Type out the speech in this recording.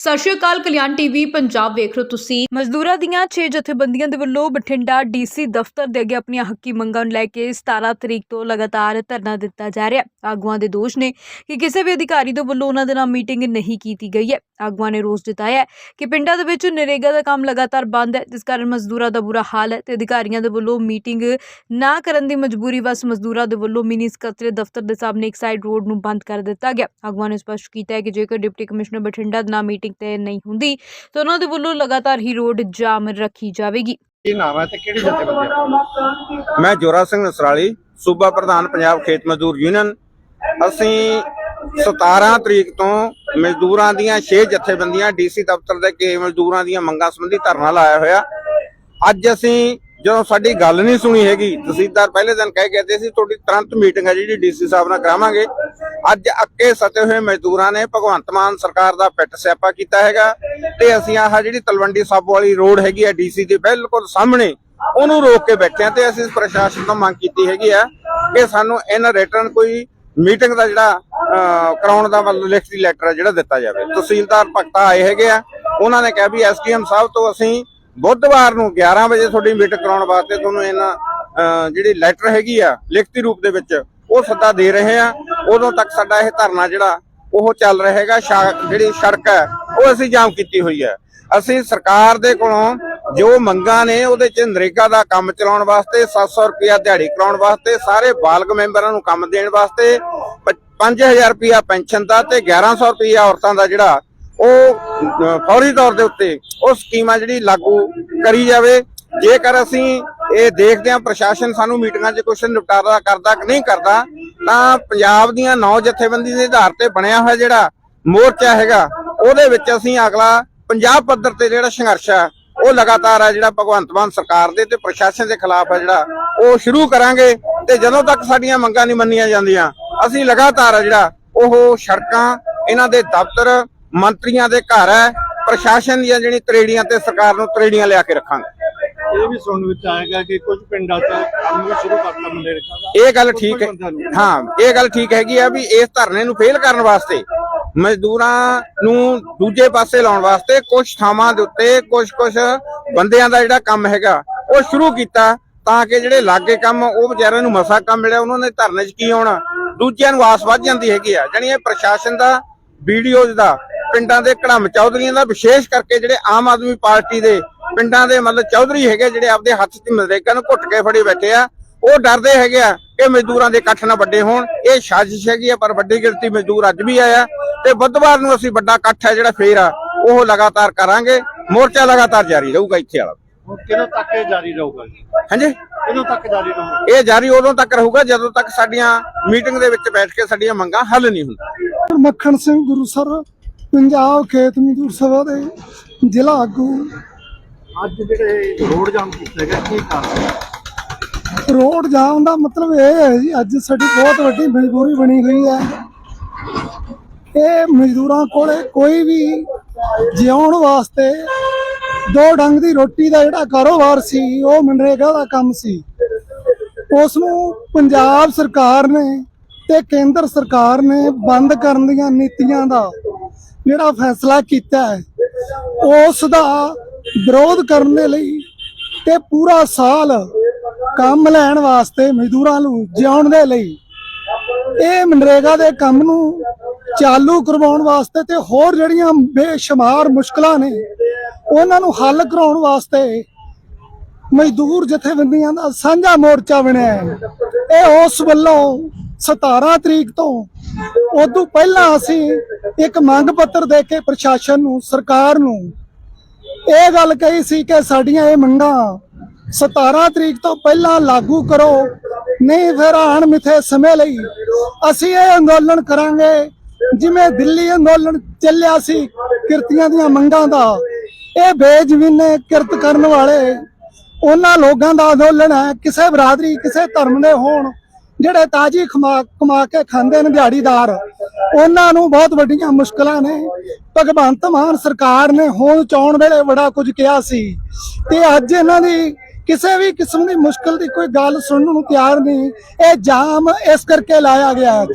ਸਤਿ ਸ਼੍ਰੀ ਅਕਾਲ, ਕਲਿਆਣ ਟੀਵੀ, ਪੰਜਾਬ ਵੇਖ ਰਹੇ ਹੋ ਤੁਸੀਂ। ਮਜ਼ਦੂਰਾਂ ਦੀਆਂ 6 ਜਥੇਬੰਦੀਆਂ ਦੇ ਵੱਲੋਂ ਬਠਿੰਡਾ ਡੀਸੀ ਦਫ਼ਤਰ ਦੇ ਅੱਗੇ ਆਪਣੀਆਂ ਹੱਕੀ ਮੰਗਾਂ ਨੂੰ ਲੈ ਕੇ 17 ਤਰੀਕ ਤੋਂ ਲਗਾਤਾਰ ਧਰਨਾ ਦਿੱਤਾ ਜਾ ਰਿਹਾ ਹੈ। ਆਗੂਆਂ ਦੇ ਦੋਸ਼ ਨੇ ਕਿ ਕਿਸੇ ਵੀ ਅਧਿਕਾਰੀ ਦੇ ਵੱਲੋਂ ਉਹਨਾਂ ਦੇ ਨਾਲ ਮੀਟਿੰਗ ਨਹੀਂ ਕੀਤੀ ਗਈ ਹੈ। ਆਗੂਆਂ ਨੇ ਰੋਸ ਜਤਾਇਆ ਹੈ ਕਿ ਪਿੰਡਾਂ ਦੇ ਵਿੱਚ ਨਰੇਗਾ ਦਾ ਕੰਮ ਲਗਾਤਾਰ ਬੰਦ ਹੈ, ਜਿਸ ਕਾਰਨ ਮਜ਼ਦੂਰਾਂ ਦਾ ਬੁਰਾ ਹਾਲ ਹੈ ਤੇ ਅਧਿਕਾਰੀਆਂ ਦੇ ਵੱਲੋਂ ਮੀਟਿੰਗ ਨਾ ਕਰਨ ਦੀ ਮਜਬੂਰੀ ਵਸ ਮਜ਼ਦੂਰਾਂ ਦੇ ਵੱਲੋਂ ਮਿਨੀ ਸਕੱਤਰੇਤ ਦਫ਼ਤਰ ਦੇ ਸਾਹਮਣੇ ਇੱਕ ਸਾਈਡ ਰੋਡ ਨੂੰ ਬੰਦ ਕਰ ਦਿੱਤਾ ਗਿਆ। ਆਗੂਆਂ ਨੇ ਸਪਸ਼ਟ ਕੀਤਾ ਹੈ ਕਿ ਜੇਕਰ ਡਿਪਟੀ ਕਮਿਸ਼ਨਰ ਬਠਿੰਡਾ ਦੇ ਨਾਲ ਮੀਟਿੰਗ ਤੇ ਨਹੀਂ ਹੁੰਦੀ ਤਾਂ ਉਹਨਾਂ ਦੇ ਵੱਲੋਂ ਲਗਾਤਾਰ ਹੀ ਰੋਡ ਜਾਮ ਰੱਖੀ ਜਾਵੇਗੀ। ਕੀ ਨਾਮ ਹੈ ਤੇ ਕਿਹੜੀ ਜਥੇਬੰਦੀ ਮੈਂ ਜੋਰਾ ਸਿੰਘ ਨਸਰਾਲੀ ਸੂਬਾ ਪ੍ਰਧਾਨ ਪੰਜਾਬ ਖੇਤ ਮਜ਼ਦੂਰ ਯੂਨੀਅਨ। ਅਸੀਂ 17 ਤਰੀਕ ਤੋਂ ਮਜ਼ਦੂਰਾਂ ਦੀਆਂ 6 ਜਥੇਬੰਦੀਆਂ ਡੀਸੀ ਦਫ਼ਤਰ ਦੇ ਕੇ ਮਜ਼ਦੂਰਾਂ ਦੀਆਂ ਮੰਗਾਂ ਸੰਬੰਧੀ ਧਰਨਾ ਲਾਇਆ ਹੋਇਆ। ਅੱਜ ਅਸੀਂ ਜਦੋਂ ਸਾਡੀ ਗੱਲ ਨਹੀਂ ਸੁਣੀ ਹੈਗੀ, ਤਹਿਸੀਲਦਾਰ ਪਹਿਲੇ ਦਿਨ ਕਹਿ ਗਏ ਤੇ ਅਸੀਂ ਤੁਹਾਡੀ ਤੁਰੰਤ ਮੀਟਿੰਗ ਹੈ ਜਿਹੜੀ ਡੀਸੀ ਸਾਹਿਬ ਨਾਲ ਕਰਾਵਾਂਗੇ। ਅੱਜ ਅੱਕੇ ਸਤੇ ਹੋਏ ਮਜ਼ਦੂਰਾਂ ਨੇ ਭਗਵੰਤ ਮਾਨ ਸਰਕਾਰ ਦਾ ਪਿੱਟ ਸਿਆਪਾ ਕੀਤਾ ਹੈਗਾ ਤੇ ਅਸੀਂ ਆਹ ਜਿਹੜੀ ਤਲਵੰਡੀ ਸਾਬੋ ਵਾਲੀ ਰੋਡ ਹੈਗੀ ਆ ਡੀਸੀ ਦੇ ਬਿਲਕੁਲ ਸਾਹਮਣੇ, ਉਹਨੂੰ ਰੋਕ ਕੇ ਬੈਠੇ ਆ ਤੇ ਅਸੀਂ ਪ੍ਰਸ਼ਾਸਨ ਤੋਂ ਮੰਗ ਕੀਤੀ ਹੈਗੀ ਆ ਕਿ ਸਾਨੂੰ ਇਹਨਾਂ ਰਿਟਰਨ ਕੋਈ ਮੀਟਿੰਗ ਦਾ ਜਿਹੜਾ ਕਰਾਉਣ ਦਾ ਲਿਖਤੀ ਲੈਟਰ ਜਿਹੜਾ ਦਿੱਤਾ ਜਾਵੇ। ਤਹਿਸੀਲਦਾਰ ਭਗਤਾ ਆਏ ਹੈਗੇ ਆ, ਉਹਨਾਂ ਨੇ ਕਿਹਾ ਵੀ ਐਸਡੀਐਮ ਸਾਹਿਬ ਤੋਂ ਅਸੀਂ ਬੁੱਧਵਾਰ ਨੂੰ 11 ਵਜੇ ਤੁਹਾਡੀ ਮੀਟਿੰਗ ਕਰਾਉਣ ਵਾਸਤੇ ਤੁਹਾਨੂੰ ਇਹਨਾਂ ਜਿਹੜੀ ਲੈਟਰ ਹੈਗੀ ਆ, ਲਿਖਤੀ ਰੂਪ ਦੇ ਵਿੱਚ, ਉਹ ਸੱਦਾ ਦੇ ਰਹੇ ਆ। ਉਦੋਂ ਤੱਕ ਸਾਡਾ ਇਹ ਧਰਨਾ ਜਿਹੜਾ, ਉਹ ਚੱਲ ਰਿਹਾ ਹੈਗਾ ਜਿਹੜੀ ਸੜਕ ਹੈ, ਉਹ ਅਸੀਂ ਜਾਮ ਕੀਤੀ ਹੋਈ ਹੈ। ਅਸੀਂ ਸਰਕਾਰ ਦੇ ਕੋਲੋਂ ਜੋ ਮੰਗਾਂ ਨੇ, ਉਹਦੇ ਚ ਨਰੇਗਾ ਦਾ ਕੰਮ ਚਲਾਉਣ ਵਾਸਤੇ 700 ਰੁਪਇਆ ਦਿਹਾੜੀ ਕਰਾਉਣ ਵਾਸਤੇ, ਸਾਰੇ ਬਾਲਗ ਮੈਂਬਰਾਂ ਨੂੰ ਕੰਮ ਦੇਣ ਵਾਸਤੇ, ਪ- 5000 ਰੁਪਇਆ ਪੈਨਸ਼ਨ ਦਾ ਤੇ 1100 ਰੁਪਇਆ ਔਰਤਾਂ ਦਾ ਜਿਹੜਾ ਉਹ ਫੌਰੀ ਤੌਰ ਦੇ ਉੱਤੇ ਉਹ ਸਕੀਮਾਂ ਜਿਹੜੀ ਲਾਗੂ ਕਰੀ ਜਾਵੇ। ਜੇਕਰ ਅਸੀਂ ਇਹ ਦੇਖਦੇ ਹਾਂ, ਪ੍ਰਸ਼ਾਸਨ ਸਾਨੂੰ ਮੀਟਿੰਗਾਂ 'ਚ ਕੁਐਸਚਨ ਨਿਪਟਾਰਾ ਕਰਦਾ ਕਿ ਨਹੀਂ ਕਰਦਾ, ਤਾਂ ਪੰਜਾਬ ਦੀਆਂ ਨੌ ਜਥੇਬੰਦੀ ਦੇ ਆਧਾਰ ਤੇ ਬਣਿਆ ਹੋਇਆ ਜਿਹੜਾ ਮੋਰਚਾ ਹੈਗਾ, ਉਹਦੇ ਵਿੱਚ ਅਸੀਂ ਅਗਲਾ ਪੰਜਾਬ ਪੱਧਰ ਤੇ ਜਿਹੜਾ ਸੰਘਰਸ਼ ਆ, ਉਹ ਲਗਾਤਾਰ ਆ ਜਿਹੜਾ ਭਗਵੰਤ ਮਾਨ ਸਰਕਾਰ ਦੇ ਤੇ ਪ੍ਰਸ਼ਾਸਨ ਦੇ ਖਿਲਾਫ ਹੈ ਜਿਹੜਾ, ਉਹ ਸ਼ੁਰੂ ਕਰਾਂਗੇ ਤੇ ਜਦੋਂ ਤੱਕ ਸਾਡੀਆਂ ਮੰਗਾਂ ਨਹੀਂ ਮੰਨੀਆਂ ਜਾਂਦੀਆਂ, ਅਸੀਂ ਲਗਾਤਾਰ ਹੈ ਜਿਹੜਾ ਉਹ ਸੜਕਾਂ, ਇਹਨਾਂ ਦੇ ਦਫ਼ਤਰ ਮੰਤਰੀਆਂ ਦੇ ਘਰ ਹੈ ਪ੍ਰਸ਼ਾਸਨ ਦੀਆਂ ਜਿਹੜੀ ਤਰੇੜੀਆਂ ਤੇ ਸਰਕਾਰ ਨੂੰ ਤਰੇੜੀਆਂ ਲਿਆ ਕੇ ਰੱਖਾਂਗੇ। ਇਹ ਵੀ ਸੁਣਨ ਵਿੱਚ ਆਏਗਾ ਕਿ ਕੁਝ ਪਿੰਡਾਂ 'ਚ ਕੰਮ ਵੀ ਸ਼ੁਰੂ ਕਰਤਾ ਮਨਰੇਗਾ ਦਾ ਇਹ ਗੱਲ ਠੀਕ ਹੈ। ਹਾਂ ਇਹ ਗੱਲ ਠੀਕ ਹੈਗੀ ਆ ਵੀ ਇਸ ਧਰਨੇ ਨੂੰ ਫੇਲ ਕਰਨ ਵਾਸਤੇ ਮਜ਼ਦੂਰਾਂ ਨੂੰ ਦੂਜੇ ਪਾਸੇ ਲਾਉਣ ਵਾਸਤੇ ਕੁਝ ਥਾਵਾਂ ਦੇ ਉੱਤੇ ਕੁਝ ਕੁਝ ਬੰਦਿਆਂ ਦਾ ਜਿਹੜਾ ਕੰਮ ਹੈਗਾ ਉਹ ਸ਼ੁਰੂ ਕੀਤਾ ਤਾਂ ਕਿ ਜਿਹੜੇ ਲਾਗੇ ਕੰਮ ਉਹ ਵਿਚਾਰਿਆਂ ਨੂੰ ਮਸਾ ਕੰਮ ਮਿਲਿਆ ਉਹਨਾਂ ਨੇ ਧਰਨੇ 'ਚ ਕੀ ਆਉਣਾ। ਦੂਜਿਆਂ ਨੂੰ ਆਸ ਵੱਧ ਜਾਂਦੀ ਹੈਗੀ ਆ ਜਾਣੀ ਇਹ ਪ੍ਰਸ਼ਾਸਨ ਦਾ ਵੀਡੀਓਜ਼ ਦਾ ਪਿੰਡਾਂ ਦੇ ਕੜਮ ਚੌਧਰੀਆਂ ਦਾ ਵਿਸ਼ੇਸ਼ ਕਰਕੇ ਜਿਹੜੇ ਆਮ ਆਦਮੀ ਪਾਰਟੀ ਦੇ ਪਿੰਡਾਂ ਦੇ ਮਤਲਬ ਚੌਧਰੀ ਹੈਗੇ ਜਿਹੜੇ ਆਪਦੇ ਹੱਥ 'ਚ ਮਨਰੇਗਾ ਨੂੰ ਘੁੱਟ ਕੇ ਫੜੀ ਬੈਠੇ ਆ ਉਹ ਡਰਦੇ ਹੈਗੇ ਆ ਕਿ ਮਜ਼ਦੂਰਾਂ ਦੇ ਇਕੱਠ ਨਾ ਵੱਡੇ ਹੋਣ। ਇਹ ਸਾਜ਼ਿਸ਼ ਹੈਗੀ ਆ ਪਰ ਵੱਡੀ ਗਿਣਤੀ ਮਜ਼ਦੂਰ ਅੱਜ ਵੀ ਆਇਆ ਤੇ ਬੁੱਧਵਾਰ ਨੂੰ ਅਸੀਂ ਵੱਡਾ ਇਕੱਠ ਹੈ ਜਿਹੜਾ ਫੇਰ ਆ ਉਹ ਲਗਾਤਾਰ ਕਰਾਂਗੇ। ਮੋਰਚਾ ਲਗਾਤਾਰ ਜਾਰੀ ਰਹੂਗਾ ਇੱਥੇ ਵਾਲਾ। ਕਿਦੋਂ ਤੱਕ ਇਹ ਜਾਰੀ ਰਹੂਗਾ ਜੀ? ਹਾਂਜੀ? ਕਿਦੋਂ ਤੱਕ ਜਾਰੀ ਰਹੂਗਾ? ਇਹ ਜਾਰੀ ਉਦੋਂ ਤੱਕ ਰਹੂਗਾ ਜਦੋਂ ਤੱਕ ਸਾਡੀਆਂ ਮੀਟਿੰਗ ਦੇ ਵਿੱਚ ਬੈਠ ਕੇ ਸਾਡੀਆਂ ਮੰਗਾਂ ਹੱਲ ਨਹੀਂ ਹੁੰਦੀਆਂ। ਮੱਖਣ ਸਿੰਘ ਗੁਰੂਸਰ ਪੰਜਾਬ ਖੇਤ ਮਜ਼ਦੂਰ ਸਭਾ ਦੇ ਜ਼ਿਲ੍ਹਾ ਆਗੂ। ਅੱਜ ਜਿਹੜੇ ਰੋਡ ਜਾਮ ਕੀਤਾ ਗਿਆ ਕੀ ਕਾਰਨ? ਰੋਡ ਜਾਮ ਦਾ ਮਤਲਬ ਇਹ ਹੈ ਜੀ ਅੱਜ ਸਾਡੀ ਬਹੁਤ ਵੱਡੀ ਮਜਬੂਰੀ ਬਣੀ ਹੋਈ ਹੈ। ਇਹ ਮਜ਼ਦੂਰਾਂ ਕੋਲੇ ਕੋਈ ਵੀ ਜਿਉਣ ਵਾਸਤੇ ਦੋ ਡੰਗ ਦੀ ਰੋਟੀ ਦਾ ਜਿਹੜਾ ਕਾਰੋਬਾਰ ਸੀ ਉਹ ਮਨਰੇਗਾ ਦਾ ਕੰਮ ਸੀ। ਉਸ ਨੂੰ ਪੰਜਾਬ ਸਰਕਾਰ ਨੇ ਤੇ ਕੇਂਦਰ ਸਰਕਾਰ ਨੇ ਬੰਦ ਕਰਨ ਦੀਆਂ ਨੀਤੀਆਂ ਦਾ ਜਿਹੜਾ ਫੈਸਲਾ ਕੀਤਾ ਹੈ, ਉਸ ਦਾ ਵਿਰੋਧ ਕਰਨ ਦੇ ਲਈ ਤੇ ਪੂਰਾ ਸਾਲ ਕੰਮ ਲੈਣ ਵਾਸਤੇ ਮਜ਼ਦੂਰਾਂ ਨੂੰ ਜਿਉਣ ਦੇ ਲਈ ਇਹ ਮਨਰੇਗਾ ਦੇ ਕੰਮ ਨੂੰ ਚਾਲੂ ਕਰਵਾਉਣ ਵਾਸਤੇ ਤੇ ਹੋਰ ਜਿਹੜੀਆਂ ਬੇਸ਼ੁਮਾਰ ਮੁਸ਼ਕਲਾਂ ਨੇ, ਉਹਨਾਂ ਨੂੰ ਹੱਲ ਕਰਾਉਣ ਵਾਸਤੇ ਮਜ਼ਦੂਰ ਜਥੇਬੰਦੀਆਂ ਦਾ ਸਾਂਝਾ ਮੋਰਚਾ ਬਣਿਆ ਹੈ। ਇਹ ਉਸ ਵੱਲੋਂ 17 ਤਰੀਕ ਤੋਂ ਉਦੋਂ ਪਹਿਲਾਂ ਅਸੀਂ ਇੱਕ ਮੰਗ ਪੱਤਰ ਦੇ ਕੇ ਪ੍ਰਸ਼ਾਸਨ ਨੂੰ, ਸਰਕਾਰ ਨੂੰ ਇਹ ਗੱਲ ਕਹੀ ਸੀ ਕਿ ਸਾਡੀਆਂ ਇਹ ਮੰਗਾਂ 17 ਤਰੀਕ ਤੋਂ ਪਹਿਲਾਂ ਲਾਗੂ ਕਰੋ, ਨਹੀਂ ਫਿਰ ਆਣ ਮਿੱਥੇ ਸਮੇਂ ਲਈ ਅਸੀਂ ਇਹ ਅੰਦੋਲਨ ਕਰਾਂਗੇ। ਜਿਵੇਂ ਦਿੱਲੀ ਅੰਦੋਲਨ ਚੱਲਿਆ ਸੀ ਕਿਰਤੀਆਂ ਦੀਆਂ ਮੰਗਾਂ ਦਾ, ਇਹ ਬੇਜ਼ਮੀਨੇ ਕਿਰਤ ਕਰਨ ਵਾਲੇ ਉਹਨਾਂ ਲੋਕਾਂ ਦਾ ਅੰਦੋਲਨ ਹੈ। ਕਿਸੇ ਬਰਾਦਰੀ, ਕਿਸੇ ਧਰਮ ਦੇ ਹੋਣ ਜਿਹੜੇ ਤਾਜੀ ਕਮਾ ਕਮਾ ਕੇ ਖਾਂਦੇ ਨੇ ਦਿਹਾੜੀਦਾਰ, ਉਹਨਾਂ ਨੂੰ ਬਹੁਤ ਵੱਡੀਆਂ ਮੁਸ਼ਕਲਾਂ ਨੇ। ਭਗਵੰਤ ਮਾਨ ਸਰਕਾਰ ਨੇ ਹੁਣ ਚੌਣ ਵੇਲੇ ਬੜਾ ਕੁਝ ਕਿਹਾ ਸੀ। ਤੇ ਅੱਜ ਇਹਨਾਂ ਦੀ ਕਿਸੇ ਵੀ ਕਿਸਮ ਦੀ ਮੁਸ਼ਕਲ ਦੀ ਕੋਈ ਗੱਲ ਸੁਣਨ ਨੂੰ ਤਿਆਰ ਨਹੀਂ। ਇਹ ਜਾਮ ਇਸ ਕਰਕੇ ਲਾਇਆ ਗਿਆ ਹੈ।